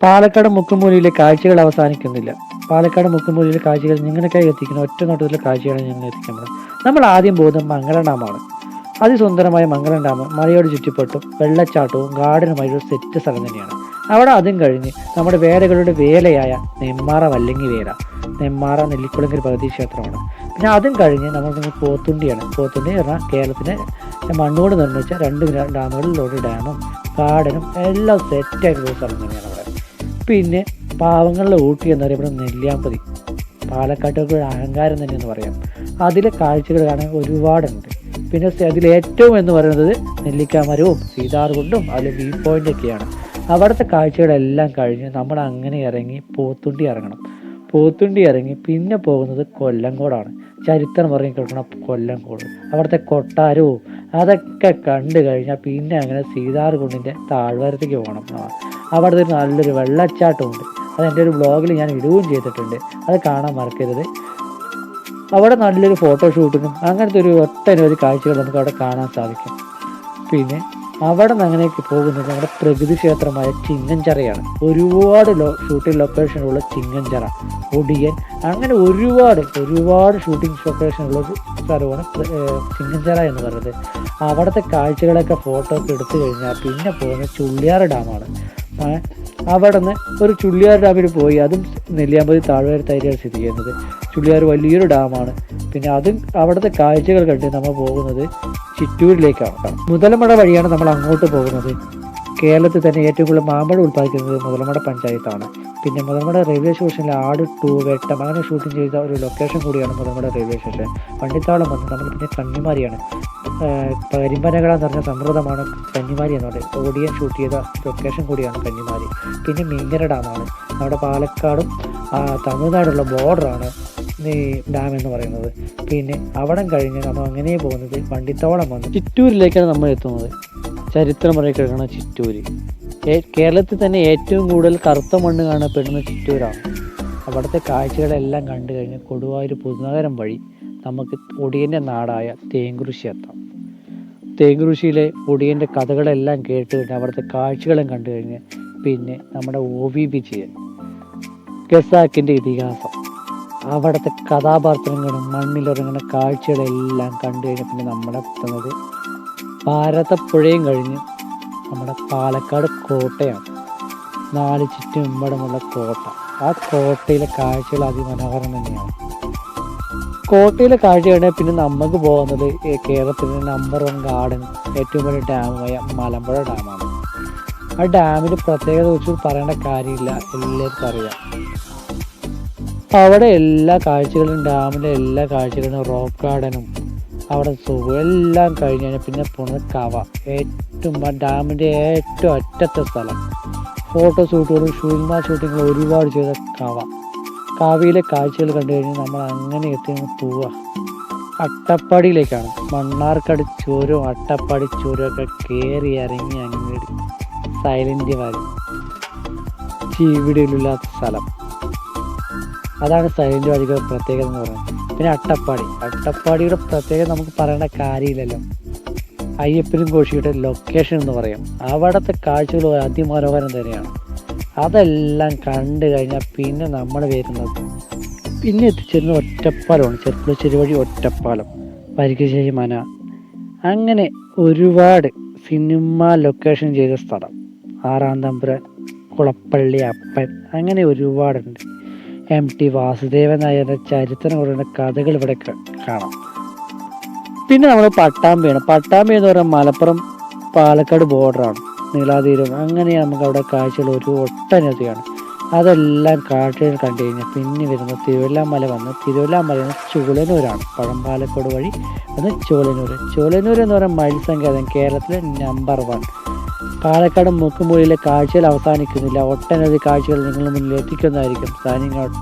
പാലക്കാട് മുക്കുമൂലയിലെ കാഴ്ചകൾ അവസാനിക്കുന്നില്ല. പാലക്കാട് മുക്കുമൂലയിലെ കാഴ്ചകൾ നിങ്ങളൊക്കെ എത്തിക്കുന്ന ഒറ്റ നോട്ടത്തിലെ കാഴ്ചയാണ് ഞങ്ങൾ എത്തിക്കുന്നത്. നമ്മൾ ആദ്യം പോകുന്നത് മംഗളം ഡാമാണ്. അതിസുന്ദരമായ മംഗളം ഡാം മലയോട് ചുറ്റിപ്പെട്ടും വെള്ളച്ചാട്ടവും ഗാർഡനുമായ സെറ്റ് സ്ഥലം തന്നെയാണ്. അവിടെ അതും കഴിഞ്ഞ് നമ്മുടെ വേലകളുടെ വേലയായ നെമ്മാറ വല്ലങ്ങി വേല നെമ്മാറ നെല്ലിക്കുളങ്കൽ പകുതി ക്ഷേത്രമാണ്. പിന്നെ അതും കഴിഞ്ഞ് നമ്മൾ പോത്തുണ്ടിയാണ്. പോത്തുണ്ടി പറഞ്ഞാൽ കേരളത്തിലെ മണ്ണുകൊണ്ട് നിർമ്മിച്ച രണ്ട് ഡാമുകളിലൂടെ ഡാമും ഗാർഡനും എല്ലാം സെറ്റായിട്ടുള്ള സ്ഥലം തന്നെയാണ് പിന്നെ പാവങ്ങളുടെ ഊട്ടി എന്നറിയപ്പെടുന്ന നെല്ലിയാമ്പതി. പാലക്കാട്ടൊക്കെ ഒരു അഹങ്കാരം തന്നെ എന്ന് പറയാം. അതിലെ കാഴ്ചകൾ കാണാൻ ഒരുപാടുണ്ട്. പിന്നെ അതിലേറ്റവും എന്ന് പറയുന്നത് നെല്ലിക്കാമരവും സീതാർകുണ്ടും അതിൽ വ്യൂ പോയിന്റൊക്കെയാണ് അവിടുത്തെ കാഴ്ചകളെല്ലാം കഴിഞ്ഞ് നമ്മൾ അങ്ങനെ ഇറങ്ങി പോത്തുണ്ടി ഇറങ്ങണം. പോത്തുണ്ടി ഇറങ്ങി പിന്നെ പോകുന്നത് കൊല്ലങ്കോടാണ്. ചരിത്രം പറഞ്ഞു കിടക്കണ കൊല്ലങ്കോട്. അവിടുത്തെ കൊട്ടാരവും അതൊക്കെ കണ്ടു കഴിഞ്ഞാൽ പിന്നെ അങ്ങനെ സീതാർകുണ്ടിന്റെ താഴ്വാരത്തേക്ക് പോകണം. ആ, അവിടുത്തെ ഒരു നല്ലൊരു വെള്ളച്ചാട്ടമുണ്ട്. അത് എന്റെ ഒരു ബ്ലോഗിൽ ഞാൻ ഇടുകയും ചെയ്തിട്ടുണ്ട്. അത് കാണാൻ മറക്കരുത്. അവിടെ നല്ലൊരു ഫോട്ടോഷൂട്ടിനും അങ്ങനത്തെ ഒരു ഒട്ടനവധി കാഴ്ചകൾ നമുക്ക് അവിടെ കാണാൻ സാധിക്കും. പിന്നെ അവിടെ നിന്ന് അങ്ങനെയൊക്കെ പോകുന്നത് നമ്മുടെ പ്രകൃതി ക്ഷേത്രമായ ചിങ്ങഞ്ചറയാണ് ഒരുപാട് ലോ ഷൂട്ടിംഗ് ലൊക്കേഷനുള്ള ചിങ്ങഞ്ചറ ഒടിയൻ അങ്ങനെ ഒരുപാട് ഒരുപാട് ഷൂട്ടിംഗ് ലൊക്കേഷനുള്ള സ്ഥലമാണ് ചിങ്ങഞ്ചറ എന്ന് പറയുന്നത്. അവിടുത്തെ കാഴ്ചകളൊക്കെ ഫോട്ടോ ഒക്കെ എടുത്തു കഴിഞ്ഞാൽ പിന്നെ പോകുന്നത് ചുള്ളിയാറ് ഡാമാണ് അവിടെ നിന്ന് ഒരു ചുള്ളിയാർ ഡാമിൽ പോയി. അതും നെല്ലിയാമ്പതി താഴ്വാരത്തായിരിയാണ് സ്ഥിതി ചെയ്യുന്നത്. ചുള്ളിയാർ വലിയൊരു ഡാമാണ്. പിന്നെ അതും അവിടുത്തെ കാഴ്ചകൾ കണ്ട് നമ്മൾ പോകുന്നത് ചിറ്റൂരിലേക്കാണ് മുതലമട വഴിയാണ് നമ്മൾ അങ്ങോട്ട് പോകുന്നത്. കേരളത്തിൽ തന്നെ ഏറ്റവും കൂടുതൽ മാമ്പഴം ഉൽപ്പാദിക്കുന്നത് മുതലമട പഞ്ചായത്താണ്. പിന്നെ മുതലമട റെയിൽവേ സ്റ്റേഷനിൽ ആട് ടു വെട്ടം അങ്ങനെ ഷൂട്ടിംഗ് ചെയ്ത ഒരു ലൊക്കേഷൻ കൂടിയാണ് മുതലമട റെയിൽവേ സ്റ്റേഷൻ. പണ്ടിത്താളം വന്ന് നമ്മൾ പിന്നെ കന്നിമാരിയാണ് കരിമ്പനകള എന്ന് പറഞ്ഞ സമൃദ്ധമാണ് കന്നിമാരി എന്ന് പറയുന്നത് ഓടിയൻ ഷൂട്ട് ചെയ്ത ലൊക്കേഷൻ കൂടിയാണ് കന്നിമാരി പിന്നെ മീങ്കര ഡാമാണ്. നമ്മുടെ പാലക്കാടും തമിഴ്നാടുള്ള ബോർഡറാണ് ഈ ഡാം എന്ന് പറയുന്നത്. പിന്നെ അവിടം കഴിഞ്ഞ് നമ്മൾ അങ്ങനെ പോകുന്നത് വണ്ടിത്തോളം വന്ന് ചിറ്റൂരിലേക്കാണ് നമ്മൾ എത്തുന്നത്. ചരിത്രം പറയി കിടക്കുന്ന ചിറ്റൂര്. കേരളത്തിൽ തന്നെ ഏറ്റവും കൂടുതൽ കറുത്ത മണ്ണ് കാണപ്പെടുന്ന ചിറ്റൂരാണ്. അവിടുത്തെ കാഴ്ചകളെല്ലാം കണ്ടു കഴിഞ്ഞ് കൊടുവായൂർ പുതുനഗരം വഴി നമുക്ക് ഒടിയന്റെ നാടായ തേങ്കുറിശി എത്താം തേങ്കുറിശിയിലെ ഒടിയന്റെ കഥകളെല്ലാം കേട്ട് കഴിഞ്ഞ് അവിടുത്തെ കാഴ്ചകളും കണ്ടു കഴിഞ്ഞ് പിന്നെ നമ്മുടെ ഒ വി വിജയൻ ഖസാക്കിന്റെ ഇതിഹാസം. അവിടുത്തെ കഥാപാത്രങ്ങളും മണ്ണിലിറങ്ങുന്ന കാഴ്ചകളെല്ലാം കണ്ടു കഴിഞ്ഞ് പിന്നെ നമ്മുടെ എത്തുന്നത് ഭാരതപ്പുഴയും കഴിഞ്ഞ് നമ്മുടെ പാലക്കാട് കോട്ടയാണ്. നാല് ചുറ്റും ഇമ്പടമുള്ള കോട്ട. ആ കോട്ടയിലെ കാഴ്ചകൾ അതിമനോഹരം തന്നെയാണ് കോട്ടയിലെ കാഴ്ചയാണ് പിന്നെ നമുക്ക് പോകുന്നത്. കേരളത്തിലെ നമ്പർ വൺ ഗാർഡൻ ഏറ്റവും വലിയ ഡാമായ മലമ്പുഴ ഡാമാണ് ആ ഡാമിന് പ്രത്യേകത കുറിച്ച് പറയേണ്ട കാര്യമില്ല എല്ലാവർക്കും അറിയാം. അവിടെ എല്ലാ കാഴ്ചകളും ഡാമിലെ എല്ലാ കാഴ്ചകളും റോക്ക് ഗാർഡനും അവിടെ സുഖം എല്ലാം കഴിഞ്ഞ് കഴിഞ്ഞാൽ പിന്നെ പോകുന്നത് കവ. ഏറ്റവും ഡാമിന്റെ ഏറ്റവും അറ്റത്തെ സ്ഥലം. ഫോട്ടോ ഷൂട്ടുകളും ഷൂമാ ഷൂട്ടിങ്ങുകളും ഒരുപാട് ചെയ്ത കവ. കാവിയിലെ കാഴ്ചകൾ കണ്ടു കഴിഞ്ഞാൽ നമ്മൾ അങ്ങനെ എത്തി പോവുക. അട്ടപ്പാടിയിലേക്കാണ്. മണ്ണാർക്കാട് ചുരം അട്ടപ്പാടി ചുരമൊക്കെ കയറി ഇറങ്ങി അങ്ങേടി സൈലന്റ് വാലി ചീവിടിയിലില്ലാത്ത സ്ഥലം. അതാണ് സൈലന്റ് വാലിയുടെ പ്രത്യേകത എന്ന് പറയുന്നത്. പിന്നെ അട്ടപ്പാടി. അട്ടപ്പാടിയുടെ പ്രത്യേകത നമുക്ക് പറയേണ്ട കാര്യമില്ലല്ലോ. അയ്യപ്പനും കോശിയുടെ ലൊക്കേഷൻ എന്ന് പറയാം. അവിടുത്തെ കാഴ്ചകൾ അതിമനോഹരം തന്നെയാണ്. അതെല്ലാം കണ്ടു കഴിഞ്ഞാൽ പിന്നെ നമ്മൾ വരുന്നത്. പിന്നെ എത്തിച്ചേരുന്ന ഒറ്റപ്പാലമാണ് ചെറുപ്പുളശ്ശേരി വഴി ഒറ്റപ്പാലം പരിക്കശ്ശേരി മന. അങ്ങനെ ഒരുപാട് സിനിമ ലൊക്കേഷൻ ചെയ്ത സ്ഥലം. ആറാം തമ്പുരാൻ കുളപ്പള്ളി അപ്പൻ അങ്ങനെ ഒരുപാടുണ്ട്. എം ടി വാസുദേവൻ നായരുടെ ചരിത്രം പറയുന്ന കഥകൾ ഇവിടെ കാണാം. പിന്നെ നമ്മൾ പട്ടാമ്പിയാണ്. പട്ടാമ്പി എന്ന് പറയുന്നത് മലപ്പുറം പാലക്കാട് ബോർഡറാണ് നീലാതീരം അങ്ങനെ നമുക്ക് അവിടെ കാഴ്ചകൾ ഒരു ഒട്ടനവധിയാണ്. അതെല്ലാം കാഴ്ചകൾ കണ്ടു കഴിഞ്ഞാൽ പിന്നെ വരുന്ന തിരുവല്ലാമല വന്ന് തിരുവല്ലാമല എന്ന് ചുളനൂരാണ് പഴമ്പാലക്കോട് വഴി അത് ചുവലനൂർ ചുവലനൂർ എന്ന് പറയുന്ന സങ്കേതം കേരളത്തിലെ നമ്പർ വൺ പാലക്കാട് മുക്കുമൂലിലെ കാഴ്ചകൾ അവസാനിക്കുന്നില്ല. ഒട്ടനവധി കാഴ്ചകൾ നിങ്ങളുടെ മുന്നിൽ എത്തിക്കുന്നതായിരിക്കും. സാനിങ് ഔട്ട്